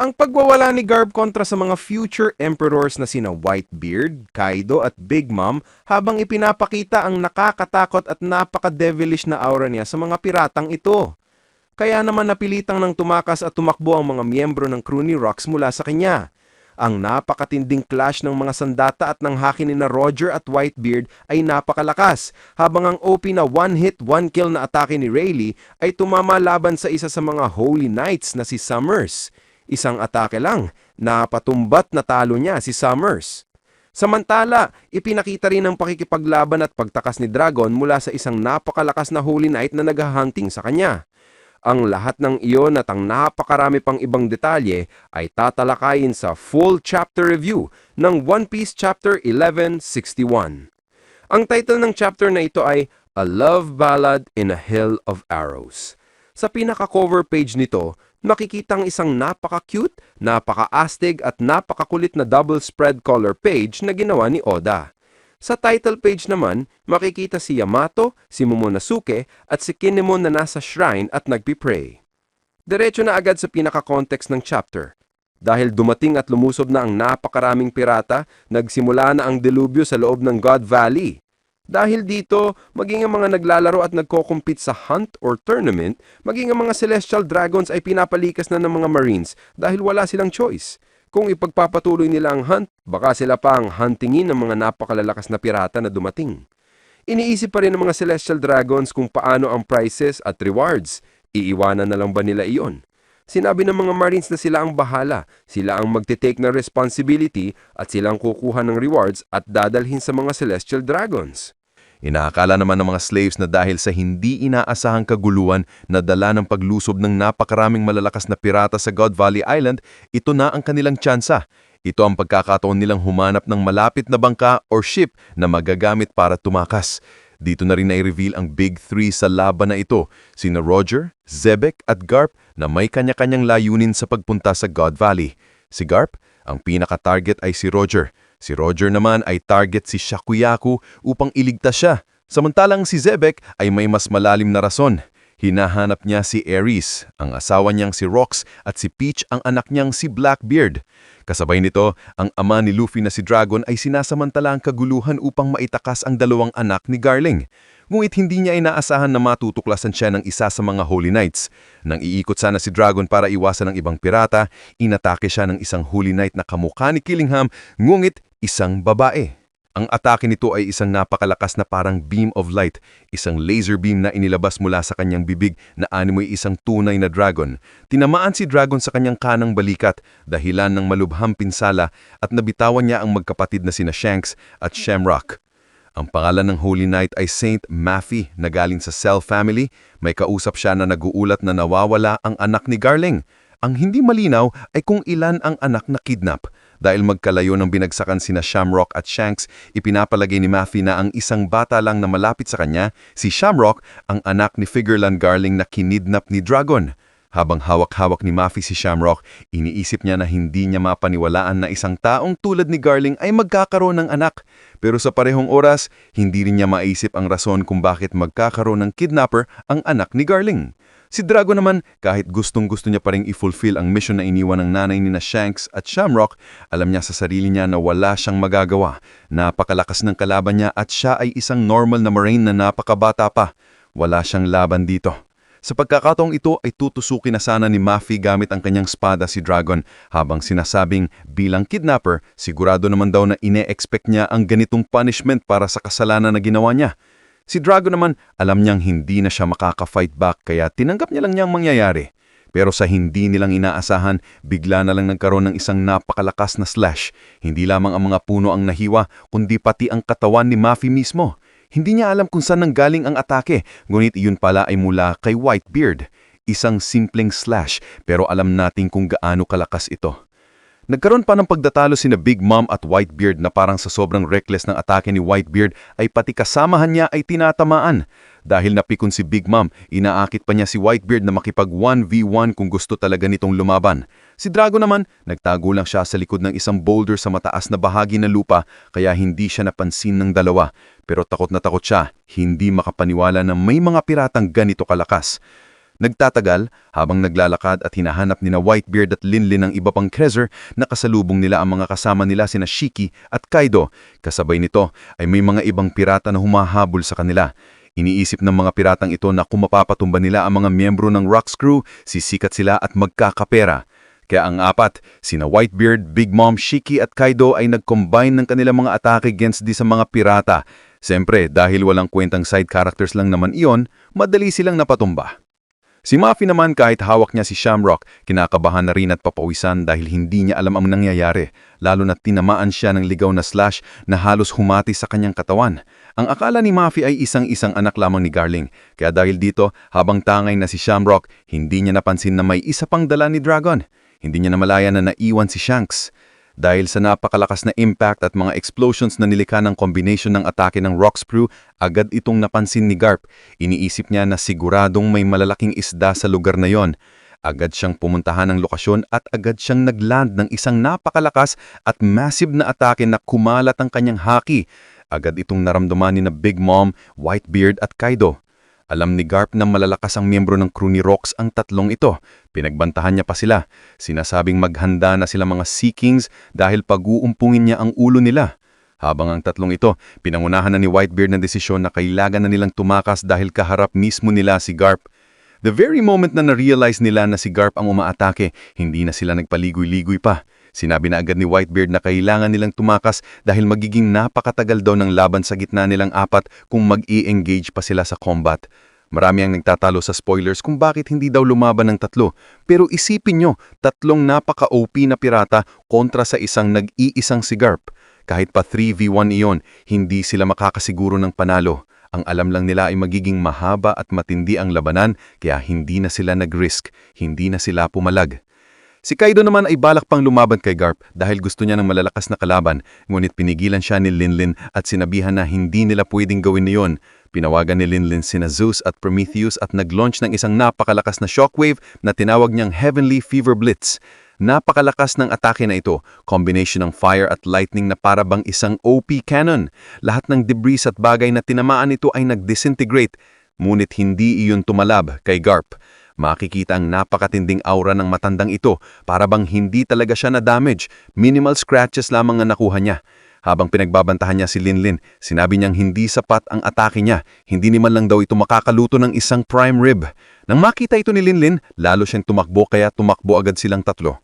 Ang pagwawala ni Garb kontra sa mga future emperors na sina Whitebeard, Kaido at Big Mom habang ipinapakita ang nakakatakot at napaka-devilish na aura niya sa mga piratang ito. Kaya naman napilitang nang tumakas at tumakbo ang mga miyembro ng crew ni Rox mula sa kanya. Ang napakatinding clash ng mga sandata at ng haki ni na Roger at Whitebeard ay napakalakas, habang ang OP na one-hit, one-kill na atake ni Rayleigh ay tumama laban sa isa sa mga Holy Knights na si Summers. Isang atake lang, napatumbat na talo niya si Summers. Samantala, ipinakita rin ang pakikipaglaban at pagtakas ni Dragon mula sa isang napakalakas na Holy Knight na naghahunting sa kanya. Ang lahat ng iyon at ang napakarami pang ibang detalye ay tatalakayin sa full chapter review ng One Piece Chapter 1161. Ang title ng chapter na ito ay A Love Ballad in a Hill of Arrows. Sa pinaka-cover page nito, makikitang isang napaka-cute, napaka-astig at napakakulit na double spread color page na ginawa ni Oda. Sa title page naman, makikita si Yamato, si Momonosuke at si Kinemon na nasa shrine at nagpipray. Diretso na agad sa pinaka-context ng chapter. Dahil dumating at lumusob na ang napakaraming pirata, nagsimula na ang delubyo sa loob ng God Valley. Dahil dito, maging ang mga naglalaro at nagko-compete sa hunt or tournament, maging ang mga celestial dragons ay pinapalikas na ng mga marines dahil wala silang choice. Kung ipagpapatuloy nila ang hunt, baka sila pa ang huntingin ng mga napakalalakas na pirata na dumating. Iniisip pa rin ng mga celestial dragons kung paano ang prizes at rewards. Iiwanan na lang ba nila iyon? Sinabi ng mga marines na sila ang bahala, sila ang magte-take ng responsibility at sila ang kukuha ng rewards at dadalhin sa mga celestial dragons. Inaakala naman ng mga slaves na dahil sa hindi inaasahang kaguluhan na dala ng paglusob ng napakaraming malalakas na pirata sa God Valley Island, ito na ang kanilang tsansa. Ito ang pagkakataon nilang humanap ng malapit na bangka or ship na magagamit para tumakas. Dito na rin na-reveal ang Big Three sa laban na ito, sina Roger, Zebek at Garp na may kanya-kanyang layunin sa pagpunta sa God Valley. Si Garp, ang pinaka-target ay si Roger. Si Roger naman ay target si Shakuyaku upang iligtas siya. Samantalang si Zebek ay may mas malalim na rason. Hinahanap niya si Ares, ang asawa niyang si Rox at si Peach ang anak niyang si Blackbeard. Kasabay nito, ang ama ni Luffy na si Dragon ay sinasamantala ang kaguluhan upang maitakas ang dalawang anak ni Garling. Ngunit hindi niya inaasahan na matutuklasan siya ng isa sa mga Holy Knights. Nang iikot sana si Dragon para iwasan ng ibang pirata, inatake siya ng isang Holy Knight na kamukha ni Killingham, ngunit isang babae. Ang atake nito ay isang napakalakas na parang beam of light, isang laser beam na inilabas mula sa kanyang bibig na animoy isang tunay na dragon. Tinamaan si Dragon sa kanyang kanang balikat, dahilan ng malubhang pinsala at nabitawan niya ang magkapatid na sina Shanks at Shamrock. Ang pangalan ng Holy Knight ay Saint Maffy na galing sa Cell family. May kausap siya na naguulat na nawawala ang anak ni Garling. Ang hindi malinaw ay kung ilan ang anak na kidnap. Dahil magkalayo ng binagsakan sina Shamrock at Shanks, ipinapalagay ni Maffy na ang isang bata lang na malapit sa kanya, si Shamrock, ang anak ni Figureland Garling na kinidnap ni Dragon. Habang hawak-hawak ni Maffy si Shamrock, iniisip niya na hindi niya mapaniwalaan na isang taong tulad ni Garling ay magkakaroon ng anak. Pero sa parehong oras, hindi rin niya maisip ang rason kung bakit magkakaroon ng kidnapper ang anak ni Garling. Si Drago naman, kahit gustong-gusto niya pa rin i-fulfill ang mission na iniwan ng nanay ni na Shanks at Shamrock, alam niya sa sarili niya na wala siyang magagawa. Napakalakas ng kalaban niya at siya ay isang normal na marine na napakabata pa. Wala siyang laban dito. Sa pagkakataong ito ay tutusukin na sana ni Maffy gamit ang kanyang spada si Dragon habang sinasabing bilang kidnapper, sigurado naman daw na ine-expect niya ang ganitong punishment para sa kasalanan na ginawa niya. Si Drago naman, alam niyang hindi na siya makaka-fight back kaya tinanggap niya lang niyang mangyayari. Pero sa hindi nilang inaasahan, bigla na lang nagkaroon ng isang napakalakas na slash. Hindi lamang ang mga puno ang nahiwa, kundi pati ang katawan ni Maffy mismo. Hindi niya alam kung saan nanggaling ang atake, ngunit iyon pala ay mula kay Whitebeard. Isang simpleng slash, pero alam natin kung gaano kalakas ito. Nagkaroon pa ng pagdatalo sina Big Mom at Whitebeard na parang sa sobrang reckless ng atake ni Whitebeard ay pati kasamahan niya ay tinatamaan. Dahil napikon si Big Mom, inaakit pa niya si Whitebeard na makipag 1v1 kung gusto talaga nitong lumaban. Si Drago naman, nagtago lang siya sa likod ng isang boulder sa mataas na bahagi ng lupa kaya hindi siya napansin ng dalawa. Pero takot na takot siya, hindi makapaniwala na may mga piratang ganito kalakas. Nagtatagal, habang naglalakad at hinahanap nina Whitebeard at Linlin ang iba pang treasure, nakasalubong nila ang mga kasama nila sina Shiki at Kaido. Kasabay nito ay may mga ibang pirata na humahabol sa kanila. Iniisip ng mga piratang ito na kung mapapatumba nila ang mga miyembro ng Rocks Crew, sisikat sila at magkakapera. Kaya ang apat, sina Whitebeard, Big Mom, Shiki at Kaido ay nag-combine ng kanilang mga atake against di sa mga pirata. Siyempre, dahil walang kwentang side characters lang naman iyon, madali silang napatumba. Si Mafi naman kahit hawak niya si Shamrock, kinakabahan na rin at papawisan dahil hindi niya alam ang nangyayari, lalo na tinamaan siya ng ligaw na slash na halos humati sa kanyang katawan. Ang akala ni Mafi ay isang-isang anak lamang ni Garling, kaya dahil dito, habang tangay na si Shamrock, hindi niya napansin na may isa pang dala ni Dragon. Hindi niya namalaya na naiwan si Shanks. Dahil sa napakalakas na impact at mga explosions na nilikha ng combination ng atake ng Rock Sprue, agad itong napansin ni Garp. Iniisip niya na siguradong may malalaking isda sa lugar na yon. Agad siyang pumuntahan ng lokasyon at agad siyang nagland ng isang napakalakas at massive na atake na kumalat ang kanyang haki. Agad itong naramdaman ni na Big Mom, Whitebeard at Kaido. Alam ni Garp na malalakas ang miyembro ng crew ni Rox ang tatlong ito. Pinagbantahan niya pa sila. Sinasabing maghanda na sila mga Sea Kings dahil pag-uumpungin niya ang ulo nila. Habang ang tatlong ito, pinangunahan na ni Whitebeard na desisyon na kailangan na nilang tumakas dahil kaharap mismo nila si Garp. The very moment na na-realize nila na si Garp ang umaatake, hindi na sila nagpaligoy-ligoy pa. Sinabi na agad ni Whitebeard na kailangan nilang tumakas dahil magiging napakatagal daw ng laban sa gitna nilang apat kung mag-i-engage pa sila sa combat. Marami ang nagtatalo sa spoilers kung bakit hindi daw lumaban ng tatlo. Pero isipin nyo, tatlong napaka-OP na pirata kontra sa isang nag-iisang si Garp. Kahit pa 3v1 iyon, hindi sila makakasiguro ng panalo. Ang alam lang nila ay magiging mahaba at matindi ang labanan kaya hindi na sila nag-risk, hindi na sila pumalag. Si Kaido naman ay balak pang lumaban kay Garp dahil gusto niya ng malalakas na kalaban, ngunit pinigilan siya ni Linlin at sinabihan na hindi nila pwedeng gawin niyon. Pinawagan ni Linlin sina Zeus at Prometheus at nag-launch ng isang napakalakas na shockwave na tinawag niyang Heavenly Fever Blitz. Napakalakas ng atake na ito, combination ng fire at lightning na para bang isang OP cannon. Lahat ng debris at bagay na tinamaan nito ay nag-disintegrate, ngunit hindi iyon tumalab kay Garp. Makikita ang napakatinding aura ng matandang ito para bang hindi talaga siya na-damage, minimal scratches lamang ang nakuha niya. Habang pinagbabantahan niya si Linlin, sinabi niyang hindi sapat ang atake niya, hindi ni man lang daw ito makakaluto ng isang prime rib. Nang makita ito ni Linlin, lalo siyang tumakbo kaya tumakbo agad silang tatlo.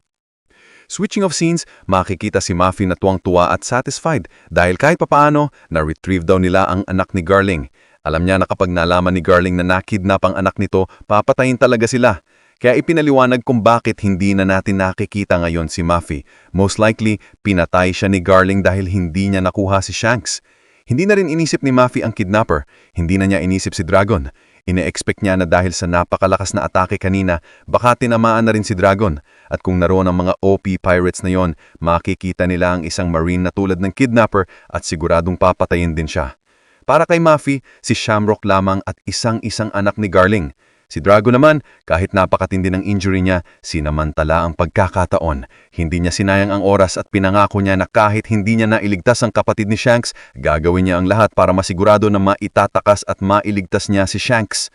Switching of scenes, makikita si Mafi na tuwang-tuwa at satisfied dahil kahit papaano, na-retrieve daw nila ang anak ni Garling. Alam niya na kapag nalaman ni Garling na nakidnap ang anak nito, papatayin talaga sila. Kaya ipinaliwanag kung bakit hindi na natin nakikita ngayon si Mafi. Most likely, pinatay siya ni Garling dahil hindi niya nakuha si Shanks. Hindi na rin inisip ni Mafi ang kidnapper. Hindi na niya inisip si Dragon. Ine-expect niya na dahil sa napakalakas na atake kanina, baka tinamaan na rin si Dragon. At kung naroon ang mga OP pirates na yon, makikita nila ang isang marine na tulad ng kidnapper at siguradong papatayin din siya. Para kay Mafi, si Shamrock lamang at isang-isang anak ni Garling. Si Drago naman, kahit napakatindi ng injury niya, sinamantala ang pagkakataon. Hindi niya sinayang ang oras at pinangako niya na kahit hindi niya nailigtas ang kapatid ni Shanks, gagawin niya ang lahat para masigurado na maitatakas at mailigtas niya si Shanks.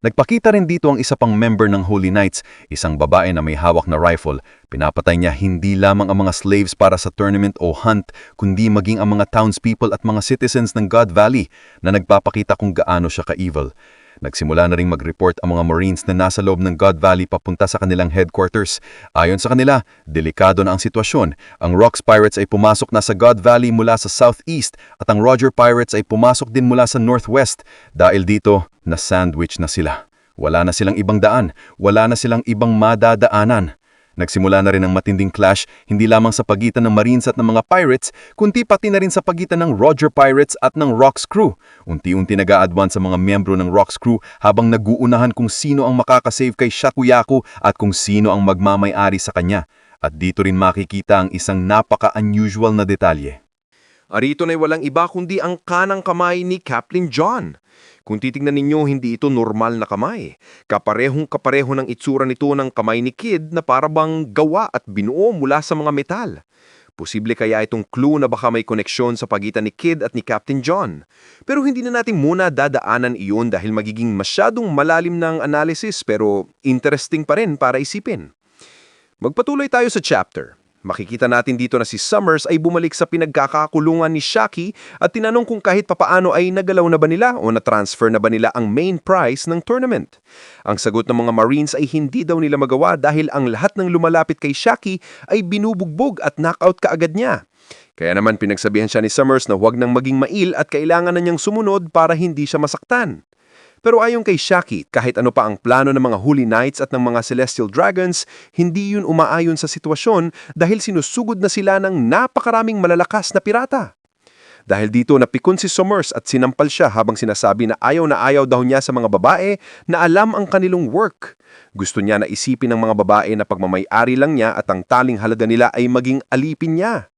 Nagpakita rin dito ang isa pang member ng Holy Knights, isang babae na may hawak na rifle. Pinapatay niya hindi lamang ang mga slaves para sa tournament o hunt, kundi maging ang mga townspeople at mga citizens ng God Valley na nagpapakita kung gaano siya ka-evil. Nagsimula na ring mag-report ang mga Marines na nasa loob ng God Valley papunta sa kanilang headquarters. Ayon sa kanila, delikado na ang sitwasyon. Ang Rocks Pirates ay pumasok na sa God Valley mula sa southeast at ang Roger Pirates ay pumasok din mula sa northwest. Dahil dito, na-sandwich na sila. Wala na silang ibang daan, wala na silang ibang madadaanan. Nagsimula na rin ang matinding clash hindi lamang sa pagitan ng Marines at ng mga Pirates, kundi pati na rin sa pagitan ng Roger Pirates at ng Rocks Crew. Unti-unti nag advance sa mga miyembro ng Rocks Crew habang naguunahan kung sino ang makakasave kay Shakuyaku at kung sino ang magmamay-ari sa kanya. At dito rin makikita ang isang napaka-unusual na detalye. Arito na'y walang iba kundi ang kanang kamay ni Captain John. Kung titingnan ninyo, hindi ito normal na kamay. Kaparehong kapareho ng itsura nito ng kamay ni Kid na parabang gawa at binuo mula sa mga metal. Posible kaya itong clue na baka may koneksyon sa pagitan ni Kid at ni Captain John. Pero hindi na natin muna dadaanan iyon dahil magiging masyadong malalim ng analysis pero interesting pa rin para isipin. Magpatuloy tayo sa chapter. Makikita natin dito na si Summers ay bumalik sa pinagkakakulungan ni Shaki at tinanong kung kahit papaano ay nagalaw na ba nila o na-transfer na ba nila ang main prize ng tournament. Ang sagot ng mga Marines ay hindi daw nila magawa dahil ang lahat ng lumalapit kay Shaki ay binubugbog at knockout kaagad niya. Kaya naman pinagsabihan siya ni Summers na huwag nang maging mail at kailangan na niyang sumunod para hindi siya masaktan. Pero ayon kay Shaki, kahit ano pa ang plano ng mga Holy Knights at ng mga Celestial Dragons, hindi yun umaayon sa sitwasyon dahil sinusugod na sila ng napakaraming malalakas na pirata. Dahil dito napikon si Summers at sinampal siya habang sinasabi na ayaw na ayaw daw niya sa mga babae na alam ang kanilang work. Gusto niya na isipin ng mga babae na pagmamayari lang niya at ang taling halaga nila ay maging alipin niya.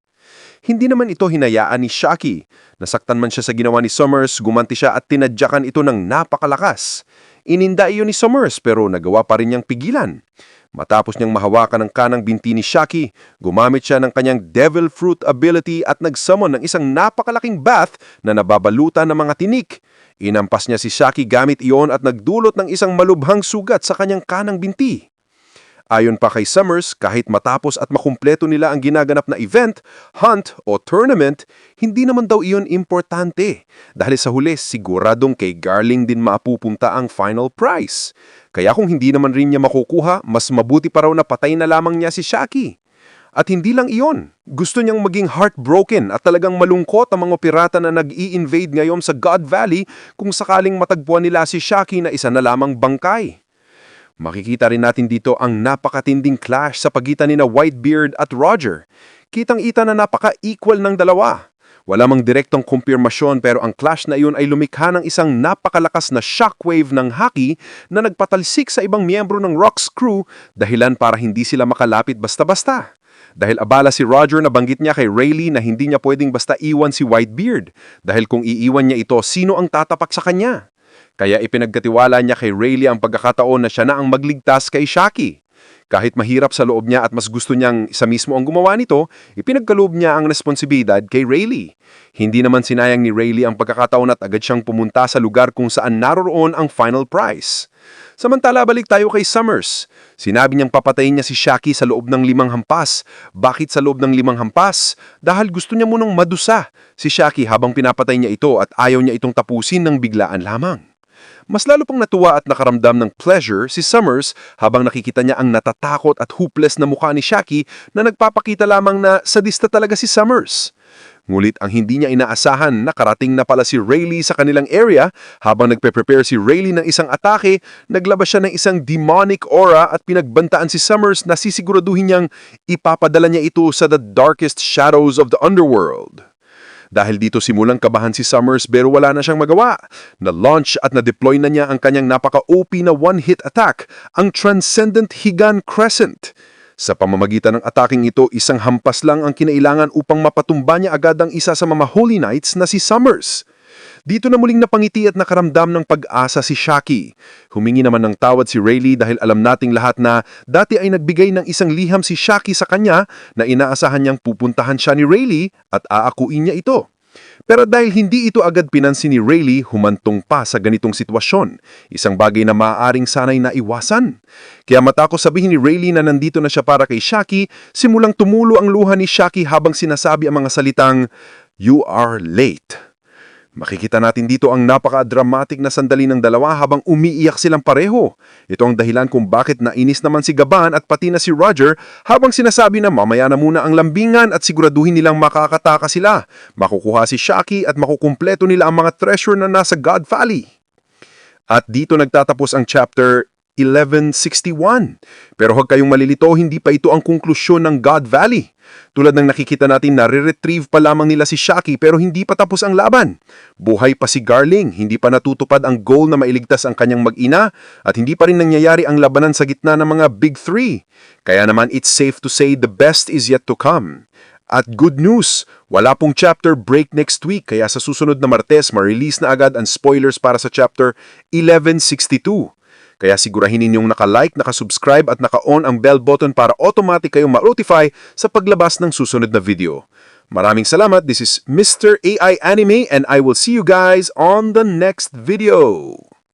Hindi naman ito hinayaan ni Shaki. Nasaktan man siya sa ginawa ni Summers, gumanti siya at tinadyakan ito ng napakalakas. Ininda iyon ni Summers pero nagawa pa rin niyang pigilan. Matapos niyang mahawakan ang kanang binti ni Shaki, gumamit siya ng kanyang Devil Fruit ability at nagsummon ng isang napakalaking bath na nababalutan ng mga tinik. Inampas niya si Shaki gamit iyon at nagdulot ng isang malubhang sugat sa kanyang kanang binti. Ayon pa kay Summers, kahit matapos at makumpleto nila ang ginaganap na event, hunt o tournament, hindi naman daw iyon importante dahil sa huli siguradong kay Garling din mapupunta ang final prize. Kaya kung hindi naman rin niya makukuha, mas mabuti pa raw na patay na lamang niya si Shaki. At hindi lang iyon, gusto niyang maging heartbroken at talagang malungkot ang mga pirata na nag-i-invade ngayon sa God Valley kung sakaling matagpuan nila si Shaki na isa na lamang bangkay. Makikita rin natin dito ang napakatinding clash sa pagitan ni na Whitebeard at Roger. Kitang-ita na napaka-equal ng dalawa. Wala mang direktong kumpirmasyon pero ang clash na iyon ay lumikha ng isang napakalakas na shockwave ng haki na nagpatalsik sa ibang miyembro ng Rock's crew dahilan para hindi sila makalapit basta-basta. Dahil abala si Roger na banggit niya kay Rayleigh na hindi niya pwedeng basta iwan si Whitebeard dahil kung iiwan niya ito, sino ang tatapak sa kanya? Kaya ipinagkatiwala niya kay Rayleigh ang pagkakataon na siya na ang magligtas kay Shaki. Kahit mahirap sa loob niya at mas gusto niyang isa mismo ang gumawa nito, ipinagkaloob niya ang responsibilidad kay Rayleigh. Hindi naman sinayang ni Rayleigh ang pagkakataon at agad siyang pumunta sa lugar kung saan naroroon ang final prize. Samantala balik tayo kay Summers. Sinabi niyang papatayin niya si Shaki sa loob ng limang hampas. Bakit sa loob ng limang hampas? Dahil gusto niya munang madusa si Shaki habang pinapatay niya ito at ayaw niya itong tapusin ng biglaan lamang. Mas lalo pang natuwa at nakaramdam ng pleasure si Summers habang nakikita niya ang natatakot at hopeless na mukha ni Shaki na nagpapakita lamang na sadista talaga si Summers. Ngulit ang hindi niya inaasahan nakarating na pala si Rayleigh sa kanilang area habang nagpe-prepare si Rayleigh ng isang atake, naglabas siya ng isang demonic aura at pinagbantaan si Summers na sisiguraduhin niyang ipapadala niya ito sa the darkest shadows of the underworld. Dahil dito simulang kabahan si Summers pero wala na siyang magawa. Na-launch at na-deploy na niya ang kanyang napaka-OP na one-hit attack, ang Transcendent Higan Crescent. Sa pamamagitan ng ataking ito, isang hampas lang ang kinailangan upang mapatumba niya agad ang isa sa mga Holy Knights na si Summers. Dito na muling napangiti at nakaramdam ng pag-asa si Shaki. Humingi naman ng tawad si Rayleigh dahil alam nating lahat na dati ay nagbigay ng isang liham si Shaki sa kanya na inaasahan niyang pupuntahan siya ni Rayleigh at aakuin niya ito. Pero dahil hindi ito agad pinansin ni Rayleigh, humantong pa sa ganitong sitwasyon. Isang bagay na maaaring sanay na iwasan. Kaya matako sabihin ni Rayleigh na nandito na siya para kay Shaki, simulang tumulo ang luha ni Shaki habang sinasabi ang mga salitang, You are late. Makikita natin dito ang napaka-dramatic na sandali ng dalawa habang umiiyak silang pareho. Ito ang dahilan kung bakit nainis naman si Gaban at pati na si Roger habang sinasabi na mamaya na muna ang lambingan at siguraduhin nilang makakataka sila. Makukuha si Shaki at makukumpleto nila ang mga treasure na nasa God Valley. At dito nagtatapos ang chapter 1161. Pero huwag kayong malilito, hindi pa ito ang konklusyon ng God Valley. Tulad ng nakikita natin, nare-retrieve pa lamang nila si Shaki pero hindi pa tapos ang laban. Buhay pa si Garling, hindi pa natutupad ang goal na mailigtas ang kanyang mag-ina at hindi pa rin nangyayari ang labanan sa gitna ng mga Big Three. Kaya naman it's safe to say the best is yet to come. At good news, wala pong chapter break next week kaya sa susunod na Martes ma-release na agad ang spoilers para sa chapter 1162. Kaya sigurahin ninyong naka-like, naka-subscribe at naka-on ang bell button para automatic kayong ma-notify sa paglabas ng susunod na video. Maraming salamat. This is Mr. AI Anime and I will see you guys on the next video.